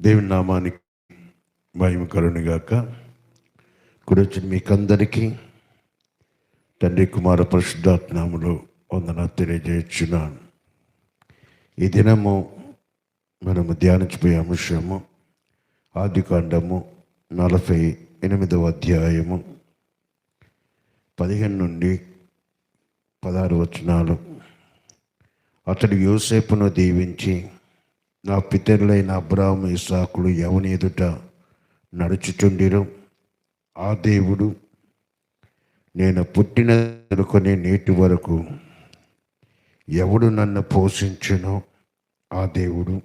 దేవుని నామానికి భయం కరుణిగాక ఇప్పుడు వచ్చిన మీకందరికీ తండ్రి కుమార పరిశుద్ధాత్నాములు వందన తెలియజేస్తున్నాను ఈ దినము మనము ధ్యానించిపోయే అంశము ఆదికాండము నలభై ఎనిమిదవ అధ్యాయము పదిహేను నుండి పదహారు వచనాలు. అతడు యోసేపును దీవించి నా పితరులైన అబ్రాహ్మ ఇసాకులు ఎవని ఎదుట నడుచుచుండిరు. ఆ దేవుడు నేను పుట్టిన కొని నేటి వరకు ఎవడు నన్ను పోషించునో ఆ దేవుడు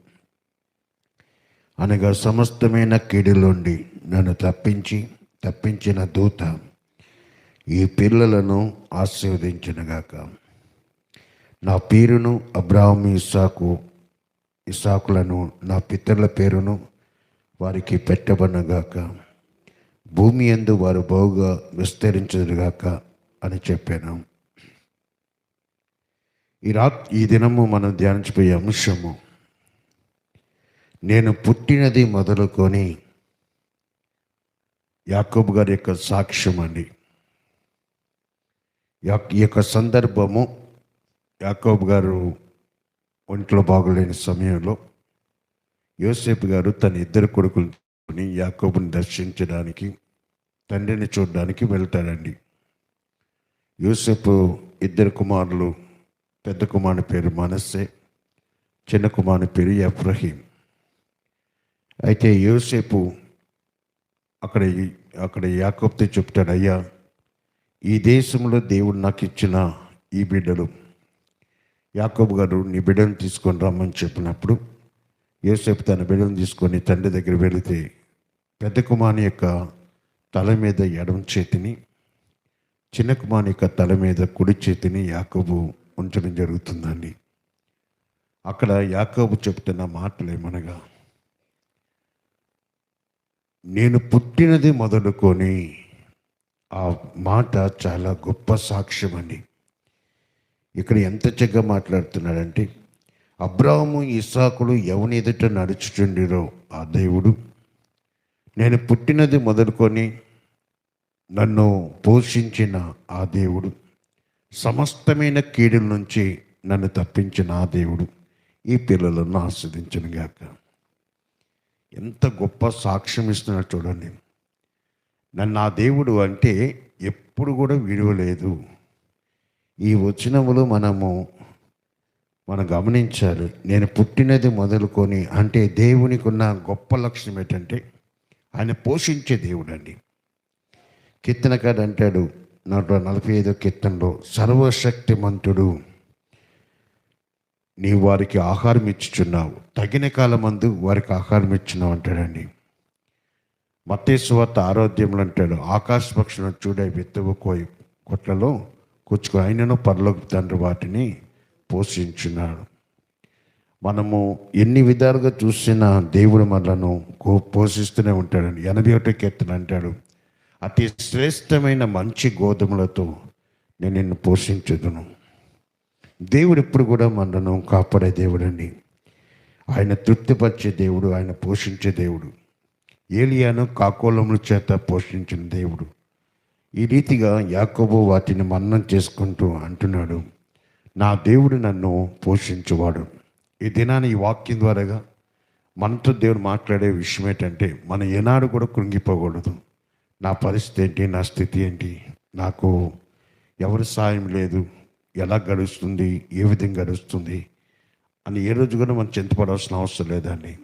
అనగా సమస్తమైన కీడులోండి నన్ను తప్పించి తప్పించిన దూత ఈ పిల్లలను ఆశీర్వదించినగాక. నా పేరును అబ్రాహ్మీ ఇసాకు ఇసాకులను నా పితరుల పేరును వారికి పెట్టబనగాక భూమి ఎందు వారు బహుగా విస్తరించదుగాక అని చెప్పాను. ఈ రాత్ ఈ దినము మనం ధ్యానించిపోయే అంశము నేను పుట్టినది మొదలుకొని యాకోబు గారి యొక్క సాక్ష్యం అండి. ఈ యొక్క సందర్భము యాకోబు గారు ఒంట్లో బాగోలేని సమయంలో యోసేపు గారు తన ఇద్దరు కొడుకుని యాకోబుని దర్శించడానికి తండ్రిని చూడడానికి వెళ్తాడండి యూసెఫ్ ఇద్దరు కుమారులు పెద్ద కుమారుని పేరు మనస్సే చిన్న కుమారుని పేరు ఎఫ్రహీం. అయితే యూసేపు అక్కడ అక్కడ యాకోబ్తో చెప్తాడు అయ్యా ఈ దేశంలో దేవుడు నాకు ఇచ్చిన ఈ బిడ్డలు యాకోబు గారు నీ బిడ్డను తీసుకొని రమ్మని చెప్పినప్పుడు యోసేపు తన బిడ్డను తీసుకొని తండ్రి దగ్గర వెళితే పెద్ద కుమారుని యొక్క తల మీద ఎడమ చేతిని చిన్న కుమారుని యొక్క తల మీద కుడి చేతిని యాకోబు ఉంచడం జరుగుతుందండి. అక్కడ యాకోబు చెప్తున్న మాటలు ఏమనగా నేను పుట్టినది మొదలుకొని ఆ మాట చాలా గొప్ప సాక్ష్యం అండి ఇక్కడ ఎంత చక్కగా మాట్లాడుతున్నాడంటే అబ్రాహము ఇస్సాకులు ఎవని ఎదుట నడుచుచుండిరో ఆ దేవుడు. నేను పుట్టినది మొదలుకొని నన్ను పోషించిన ఆ దేవుడు. సమస్తమైన కీడుల నుంచి నన్ను తప్పించిన ఆ దేవుడు. ఈ పిల్లలను ఆస్వాదించను గాక. ఎంత గొప్ప సాక్ష్యం ఇస్తున్నాడు చూడండి. నన్ను ఆ దేవుడు అంటే ఎప్పుడు కూడా విడవలేదు. ఈ వచనములు మనము మనం గమనించాలి. నేను పుట్టినది మొదలుకొని అంటే దేవునికి ఉన్న గొప్ప లక్షణం ఏంటంటే ఆయన పోషించే దేవుడు అండి కీర్తనకాడు అంటాడు నూట నలభై ఐదో కీర్తనలో సర్వశక్తిమంతుడు నీ వారికి ఆహారం ఇచ్చుచున్నావు. తగిన కాలమందు వారికి ఆహారం ఇచ్చున్నావు అంటాడండి. మత్తేశ్వత ఆరోగ్యములు అంటాడు ఆకాశ పక్షులను చూడే విత్తవు కోయి కొట్లలో కూర్చుకో. ఆయనను పరలోకి తండ్రి వాటిని పోషించున్నాడు. మనము ఎన్ని విధాలుగా చూసినా దేవుడు మనలను కో- పోషిస్తూనే ఉంటాడండి. ఎనభై ఒకటి కీర్తన అంటాడు అతి శ్రేష్టమైన మంచి గోధుమలతో నేను నిన్ను పోషించుదును. దేవుడు ఎప్పుడు కూడా మనను కాపాడే దేవుడండి. ఆయన తృప్తిపరిచే దేవుడు ఆయన పోషించే దేవుడు. ఏలియాను కాకోలముల చేత పోషించిన దేవుడు. ఈ రీతిగా యాకోబు వాటిని మన్నం చేసుకుంటూ అంటున్నాడు నా దేవుడు నన్ను పోషించువాడు. ఈ దినాన్ని ఈ వాక్యం ద్వారాగా మనతో దేవుడు మాట్లాడే విషయం ఏంటంటే మనం ఏనాడు కూడా కృంగిపోకూడదు. నా పరిస్థితి ఏంటి? నా స్థితి ఏంటి? నాకు ఎవరి సాయం లేదు? ఎలా గడుస్తుంది? ఏ విధంగా గడుస్తుంది? అని ఏ రోజు కూడా మనం చింతపడాల్సిన అవసరం లేదండి.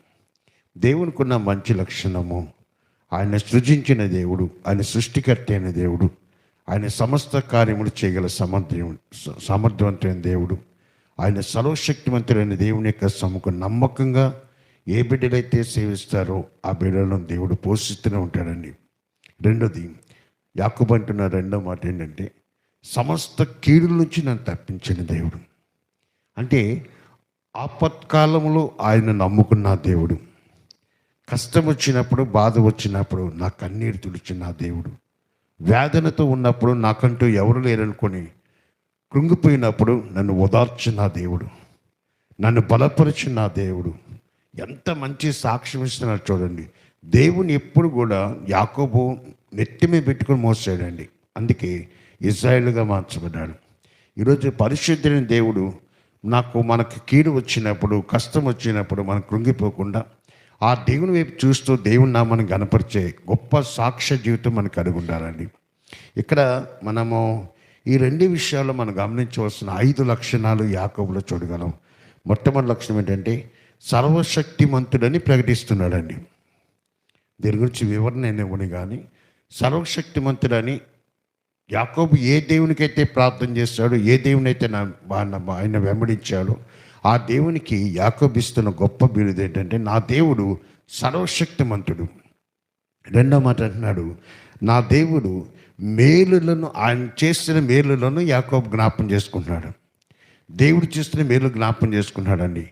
దేవునికి ఉన్న మంచి లక్షణము ఆయన సృజించిన దేవుడు ఆయన సృష్టికర్త అయిన దేవుడు ఆయన సమస్త కార్యములు చేయగల సమర్థ్యం సమర్థవంతమైన దేవుడు. ఆయన సర్వశక్తివంతుడైన దేవుని యొక్క సముఖం నమ్మకంగా ఏ బిడ్డలైతే సేవిస్తారో ఆ బిడ్డలను దేవుడు పోషిస్తూనే ఉంటాడండి. రెండోది యాకుబంటున్న రెండో మాట ఏంటంటే సమస్త కీడుల నుంచి నన్ను తప్పించిన దేవుడు. అంటే ఆపత్కాలంలో ఆయన నమ్ముకున్న దేవుడు. కష్టం వచ్చినప్పుడు బాధ వచ్చినప్పుడు నా కన్నీరు తుడిచిన నా దేవుడు. వేదనతో ఉన్నప్పుడు నాకంటూ ఎవరు లేరనుకొని కృంగిపోయినప్పుడు నన్ను ఓదార్చిన నా దేవుడు. నన్ను బలపరిచిన నా దేవుడు. ఎంత మంచి సాక్ష్యం ఇస్తున్నారు చూడండి. దేవుని ఎప్పుడు కూడా యాకోబు నెత్తి మీద పెట్టుకుని మోసాడండి. అందుకే ఇజ్రాయేల్గా మార్చబడ్డాడు. ఈరోజు పరిశుద్ధుని దేవుడు నాకు మనకు కీడు వచ్చినప్పుడు కష్టం వచ్చినప్పుడు మనం కృంగిపోకుండా ఆ దేవుని వైపు చూస్తూ దేవుని నామాన్ని గనపరిచే గొప్ప సాక్ష్య జీవితం మనకు కలిగి ఉండాలండి. ఇక్కడ మనము ఈ రెండు విషయాల్లో మనం గమనించవలసిన ఐదు లక్షణాలు యాకోబులో చూడగలం. మొట్టమొదటి లక్షణం ఏంటంటే సర్వశక్తిమంతుడని ప్రకటిస్తున్నాడండి. దీని గురించి వివరణ నేను ఇవ్వను కానీ సర్వశక్తిమంతుడని యాకోబు ఏ దేవునికైతే ప్రార్థన చేస్తాడో ఏ దేవుని అయితే నా ఆయన వెంబడించాడో ఆ దేవునికి యాకోబిస్తున్న గొప్ప బిరుదు ఏంటంటే నా దేవుడు సర్వశక్తిమంతుడు. రెండో మాట అంటున్నాడు నా దేవుడు మేలులను ఆయన చేసిన మేలులను యాకోబు జ్ఞాపం చేసుకుంటున్నాడు. దేవుడు చేస్తున్న మేలు జ్ఞాపం చేసుకున్నాడండి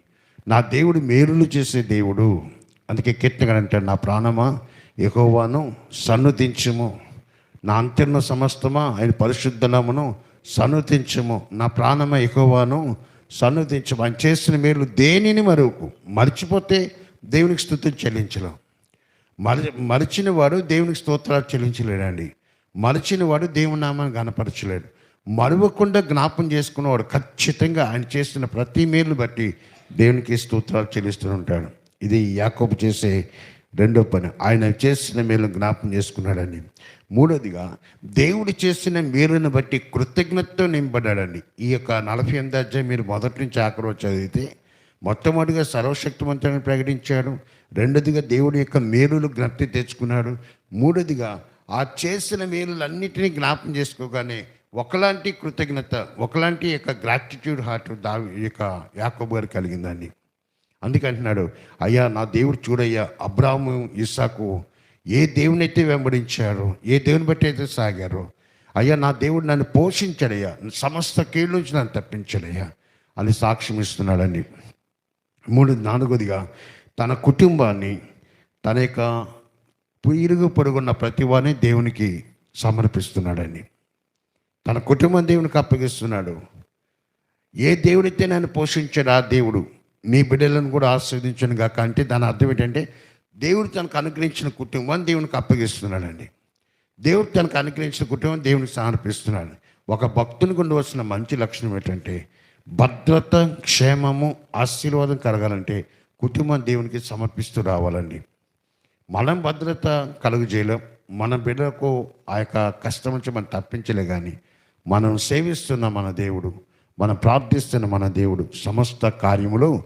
నా దేవుడు మేలులు చేసే దేవుడు. అందుకే కీర్తన అంటాడు నా ప్రాణమా ఎగోవాను సన్నుతించుము. నా అంతర్ణ సమస్తమా ఆయన పరిశుద్ధనమును సన్నుతించము. నా ప్రాణమ ఎగోవాను సన్నుతించము ఆయన చేసిన మేలు దేనిని మరువకు? మర్చిపోతే దేవునికి స్థుతులు చెల్లించలేం. మరి మరిచిన వాడు దేవునికి స్తోత్రాలు చెల్లించలేడండి. మరిచిన వాడు దేవుని నామాన్ని గనపరచలేడు మరువకుండా జ్ఞాపం చేసుకున్నవాడు ఖచ్చితంగా ఆయన చేసిన ప్రతి మేలు బట్టి దేవునికి స్తోత్రాలు చెల్లిస్తూ ఉంటాడు. ఇది యాకోబు చేసే రెండో పని ఆయన చేసిన మేలు జ్ఞాపం చేసుకున్నాడని. మూడోదిగా దేవుడు చేసిన మేలును బట్టి కృతజ్ఞతతో నింపడాడండి ఈ యొక్క నలభై ఎనిమిది అధ్యాయం మీరు మొదటి నుంచి ఆఖరి చదివితే మొట్టమొదటిగా సర్వశక్తివంతుని ప్రకటించాడు. రెండోదిగా దేవుడి యొక్క మేలులు జ్ఞప్తి తెచ్చుకున్నాడు. మూడోదిగా ఆ చేసిన మేలులన్నిటినీ జ్ఞాపం చేసుకోగానే ఒకలాంటి కృతజ్ఞత ఒకలాంటి యొక్క గ్రాటిట్యూడ్ హార్ట్ దా యొక్క యాకోబు గారు కలిగిందండి. అందుకంటున్నాడు అయ్యా నా దేవుడు చూడయ్యా అబ్రాహము ఇస్సాకు ఏ దేవుని అయితే వెంబడించారో ఏ దేవుని బట్టి అయితే సాగారో అయ్యా నా దేవుడు నన్ను పోషించాడయ్యా సమస్త కీళ్ళ నుంచి నన్ను తప్పించాడయ్యా అని సాక్ష్యం ఇస్తున్నాడని మూడు నాలుగోదిగా తన కుటుంబాన్ని తన యొక్క ఇరుగు పొరుగున్న ప్రతి దేవునికి సమర్పిస్తున్నాడని తన కుటుంబం దేవునికి అప్పగిస్తున్నాడు. ఏ దేవుడైతే నన్ను పోషించాడు ఆ దేవుడు నీ బిడ్డలను కూడా ఆస్వాదించను గాక అంటే దాని అర్థం ఏంటంటే దేవుడు తనకు అనుగ్రహించిన కుటుంబం దేవునికి అప్పగిస్తున్నాడండి. దేవుడు తనకు అనుగ్రహించిన కుటుంబం దేవునికి సమర్పిస్తున్నాడు. ఒక భక్తునికి ఉండవలసిన మంచి లక్షణం ఏంటంటే భద్రత క్షేమము ఆశీర్వాదం కలగాలంటే కుటుంబం దేవునికి సమర్పిస్తూ రావాలండి. మనం భద్రత కలుగు చేయలేం. మన బిడ్డలకు ఆ యొక్క కష్టం నుంచి మనం తప్పించలే కానీ మనం సేవిస్తున్న మన దేవుడు. మనం ప్రార్థిస్తున్న మన దేవుడు సమస్త కార్యములు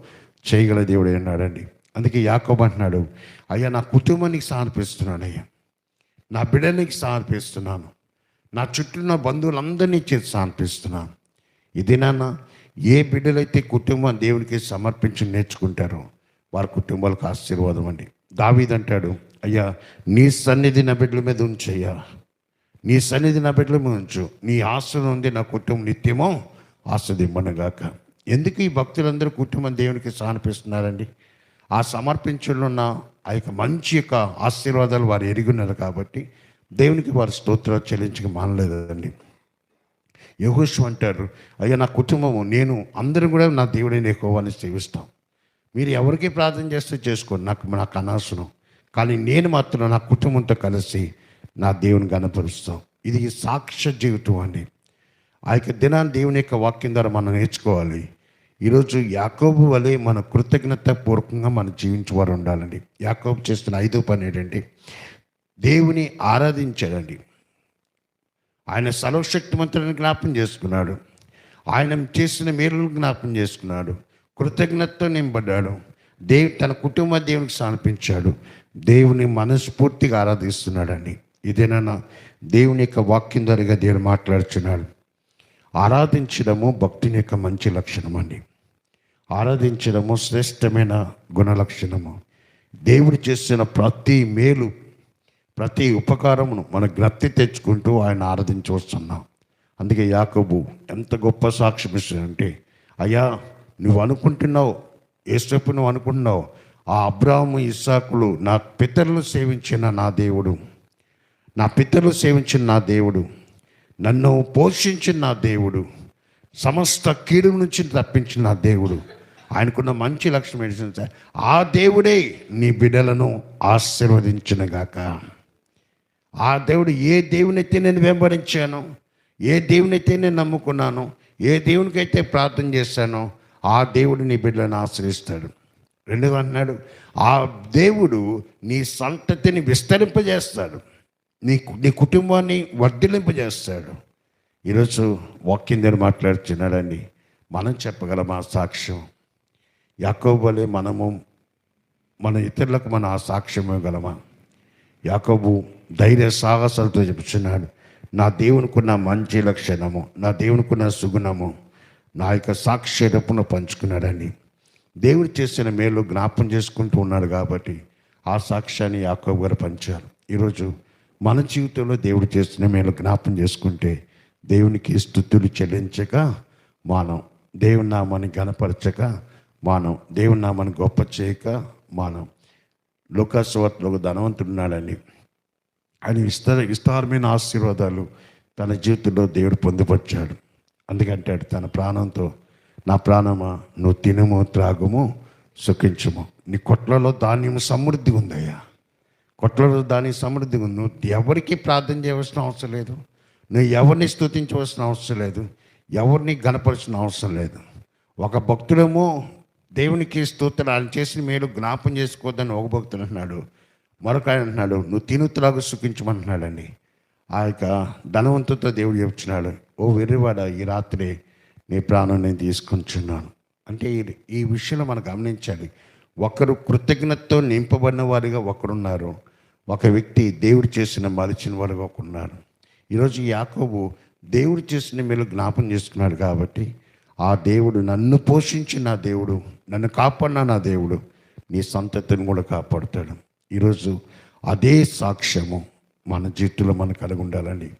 చేయగల దేవుడు అన్నాడండి. అందుకే యాకోబ్ అంటున్నాడు అయ్యా నా కుటుంబానికి సమర్పిస్తున్నాను అయ్యా. నా బిడ్డనికి సమర్పిస్తున్నాను నా చుట్టూ ఉన్న బంధువులందరినీ చేసి సమర్పిస్తున్నాను ఇది నాన్న ఏ బిడ్డలైతే కుటుంబం దేవునికి సమర్పించి నేర్చుకుంటారో వారి కుటుంబాలకు ఆశీర్వాదం అండి. దావీదంటాడు అయ్యా నీ సన్నిధి నా బిడ్డల మీద ఉంచయ్యా నీ సన్నిధి నా బిడ్డల మీద ఉంచు. నీ ఆశ ఉంది నా కుటుంబం నిత్యమో ఆస్వాదిమ్మనగాక ఎందుకు ఈ భక్తులందరూ కుటుంబం దేవునికి సమర్పిస్తున్నారండి ఆ సమర్పించడంలో ఉన్న ఆ యొక్క మంచి యొక్క ఆశీర్వాదాలు వారు ఎరుగున్నారు కాబట్టి దేవునికి వారి స్తోత్రాలు చెల్లించక మానలేదండి. యహోషు అంటారు అయ్యా నా కుటుంబము నేను అందరం కూడా నా దేవుడైన ఎక్కువని సేవిస్తాం. మీరు ఎవరికి ప్రార్థన చేస్తే చేసుకోండి నాకు నాకు అనవసరం కానీ నేను మాత్రం నా కుటుంబంతో కలిసి నా దేవుని గనపరుస్తాం ఇది సాక్ష్య జీవితం అండి. ఆ యొక్క దినాన్ని దేవుని యొక్క వాక్యం ద్వారా మనం నేర్చుకోవాలి. ఈరోజు యాకోబు వలె మన కృతజ్ఞత పూర్వకంగా మనం జీవించేవారు ఉండాలండి. యాకోబు చేస్తున్న ఐదో పని ఏంటంటే దేవుని ఆరాధించాడండి. ఆయన సర్వశక్తిమంతులను జ్ఞాపం చేసుకున్నాడు. ఆయన చేసిన మేలును జ్ఞాపం చేసుకున్నాడు. కృతజ్ఞతతో నింపడ్డాడు దేవు తన కుటుంబ దేవునికి సమర్పించాడు. దేవుని మనస్ఫూర్తిగా ఆరాధిస్తున్నాడండి. ఇదేనన్నా దేవుని యొక్క వాక్యం ద్వారా దేవుడు మాట్లాడుచున్నాడు. ఆరాధించడము భక్తిని యొక్క మంచి లక్షణం అండి. ఆరాధించడము శ్రేష్టమైన గుణ లక్షణము దేవుడు చేసిన ప్రతి మేలు ప్రతి ఉపకారమును మన జ్ఞప్తి తెచ్చుకుంటూ ఆయన ఆరాధించవస్తున్నాం అందుకే యాకబు ఎంత గొప్ప సాక్ష్యం ఇస్తుందంటే అయ్యా నువ్వు అనుకుంటున్నావు ఏసేపు నువ్వు అనుకుంటున్నావు ఆ అబ్రాహము ఇస్సాకులు నా పితరులు సేవించిన నా దేవుడు నా పితరులు సేవించిన నా దేవుడు నన్ను పోషించిన నా దేవుడు సమస్త కీడు నుంచి తప్పించిన నా దేవుడు. ఆయనకున్న మంచి లక్ష్యం ఏంటంటే సార్ ఆ దేవుడే నీ బిడ్డలను ఆశీర్వదించినగాక. ఆ దేవుడు ఏ దేవునైతే నేను వెంబడించాను ఏ దేవునైతే నేను నమ్ముకున్నాను ఏ దేవునికైతే ప్రార్థన చేశానో ఆ దేవుడు నీ బిడ్డలను ఆశ్రయిస్తాడు. రెండవ అన్నాడు ఆ దేవుడు నీ సంతతిని విస్తరింపజేస్తాడు. నీ నీ కుటుంబాన్ని వర్ధిలింపజేస్తాడు ఈరోజు వాక్యం దగ్గర మాట్లాడుతున్నాడండి. మనం చెప్పగలమా సాక్ష్యం. యాకోబలే మనము మన ఇతరులకు మన ఆ సాక్ష్యం ఇవ్వగలమా? యాకోబు ధైర్య సాహసాలతో చెప్తున్నాడు. నా దేవునికున్న మంచి లక్షణము నా దేవునికున్న సుగుణము నా యొక్క సాక్ష్యరపును పంచుకున్నాడండి. దేవుడు చేసిన మేలు జ్ఞాపం చేసుకుంటూ ఉన్నాడు కాబట్టి ఆ సాక్ష్యాన్ని యాకోబు గారు పంచారు. ఈరోజు మన జీవితంలో దేవుడు చేస్తున్న మేలు జ్ఞాపం చేసుకుంటే దేవునికి స్థుతులు చెల్లించక మనం దేవుని నామాన్ని గనపరచక మనం దేవుని నామాన్ని గొప్ప చేయక మనం లోకాసువార్తలో ఒక ధనవంతుడు ఆయన విస్తార విస్తారమైన ఆశీర్వాదాలు తన జీవితంలో దేవుడు పొందుపరిచాడు. అందుకంటాడు తన ప్రాణంతో నా ప్రాణమా నువ్వు తినము త్రాగుము సుఖించుము. నీ కొట్లలో ధాన్యము సమృద్ధి ఉందయ్యా. కొట్లలో దానికి సమృద్ధి ఉంది. నువ్వు ఎవరికి ప్రార్థన చేయవలసిన అవసరం లేదు. నువ్వు ఎవరిని స్థుతించవలసిన అవసరం లేదు. ఎవరిని గనపరచిన అవసరం లేదు. ఒక భక్తుడేమో దేవునికి స్తోత్రం ఆయన చేసిన మేలు జ్ఞాపం చేసుకోవద్దని ఒక భక్తుడు అంటున్నాడు. మరొక ఆయన అంటున్నాడు నువ్వు తిను సుఖించమంటున్నాడండి. ఆ యొక్క ధనవంతుతో దేవుడు చెప్తున్నాడు ఓ వెర్రివాడ ఈ రాత్రి నీ ప్రాణం నేను తీసుకుంటున్నాను. అంటే ఈ- ఈ విషయంలో మనం గమనించాలి. ఒకరు కృతజ్ఞతతో నింపబడిన వారిగా ఒకరున్నారు. ఒక వ్యక్తి దేవుడు చేసిన మలిచిన వాడుగా ఉన్నాడు ఈరోజు యాకోబు దేవుడు చేసిన మీరు జ్ఞాపం చేసుకున్నాడు కాబట్టి ఆ దేవుడు నన్ను పోషించి నా దేవుడు నన్ను కాపాడిన నా దేవుడు నీ సంతతిని కూడా కాపాడుతాడు. ఈరోజు అదే సాక్ష్యము మన జీవితంలో మనకు కలిగి ఉండాలండి.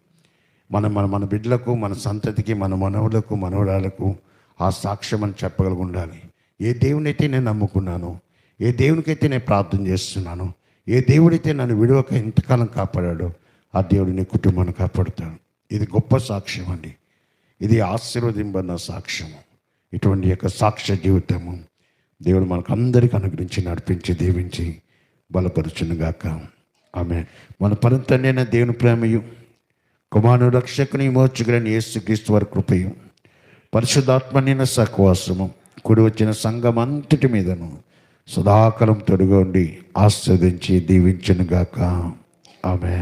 మన మన మన బిడ్డలకు మన సంతతికి మన మనవులకు మనవరాలకు ఆ సాక్ష్యం అని చెప్పగలిగి ఉండాలి. ఏ దేవునైతే నేను నమ్ముకున్నాను ఏ దేవునికైతే నేను ప్రార్థన చేస్తున్నాను ఏ దేవుడైతే నన్ను విడవక ఇంతకాలం కాపాడాడో ఆ దేవుడు నీ కుటుంబాన్ని కాపాడుతాడు. ఇది గొప్ప సాక్ష్యం అండి. ఇది ఆశీర్వదింబడిన సాక్ష్యము ఇటువంటి యొక్క సాక్ష్య జీవితము దేవుడు మనకు అందరికీ అనుగ్రహించి నడిపించి దీవించి బలపరుచునుగాక. ఆమె మన పరంతనైన దేవుని ప్రేమయు కుమారుడు రక్షకుని మోచుగులని యేసుక్రీస్తు వారి కృపయు పరిశుద్ధాత్మనైన సహవాసము కుడి వచ్చిన సంఘం అంతటి మీదను సదాకాలం తొడుగా ఆస్వాదించి ఆస్వాదించి దీవించునుగాక. ఆమె